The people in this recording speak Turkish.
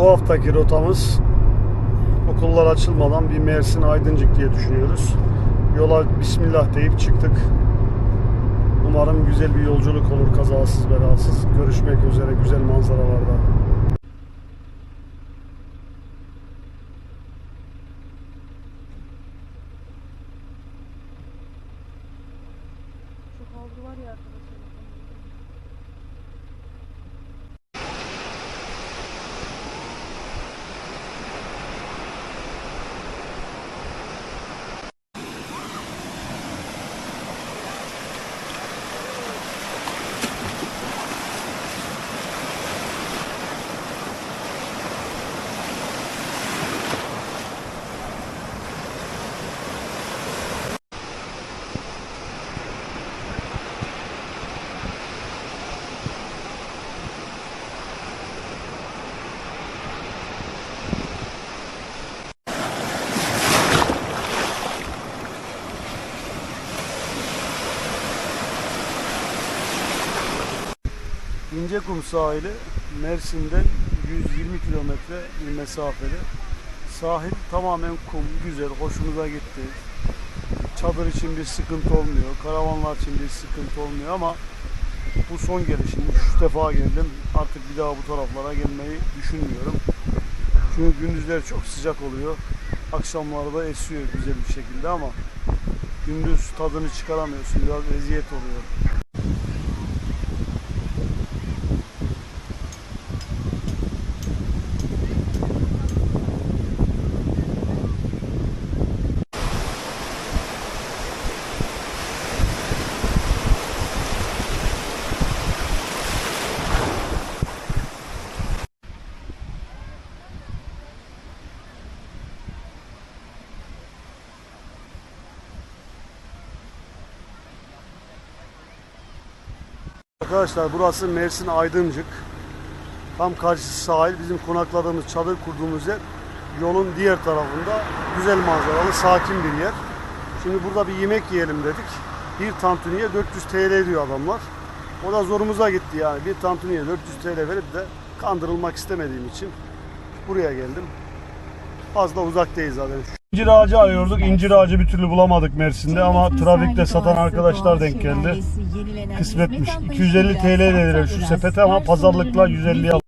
Bu haftaki rotamız okullar açılmadan bir Mersin Aydıncık diye düşünüyoruz. Yola Bismillah deyip çıktık. Umarım güzel bir yolculuk olur kazasız belasız. Görüşmek üzere güzel manzaralarda. Şu havlu var ya arkadaşlar. İncekum sahili Mersin'den 120 kilometre bir mesafede. Sahil tamamen kum, güzel, hoşumuza gitti. Çadır için bir sıkıntı olmuyor, karavanlar için bir sıkıntı olmuyor ama bu son gelişim. Üç defa geldim. Artık bir daha bu taraflara gelmeyi düşünmüyorum. Çünkü gündüzler çok sıcak oluyor. Akşamları da esiyor güzel bir şekilde ama gündüz tadını çıkaramıyorsun. Biraz eziyet oluyor. Arkadaşlar burası Mersin Aydıncık. Tam karşısı sahil. Bizim konakladığımız, çadır kurduğumuz yer yolun diğer tarafında güzel manzaralı, sakin bir yer. Şimdi burada bir yemek yiyelim dedik. Bir tantuniye 400 TL diyor adamlar. O da zorumuza gitti yani. Bir tantuniye 400 TL verip de kandırılmak istemediğim için buraya geldim. Az da uzak değil zaten. İncir ağacı arıyorduk. İncir ağacı bir türlü bulamadık Mersin'de ama trafikte satan arkadaşlar denk geldi. Kısmetmiş. 250 TL dediler şu sepete ama pazarlıkla 150 al.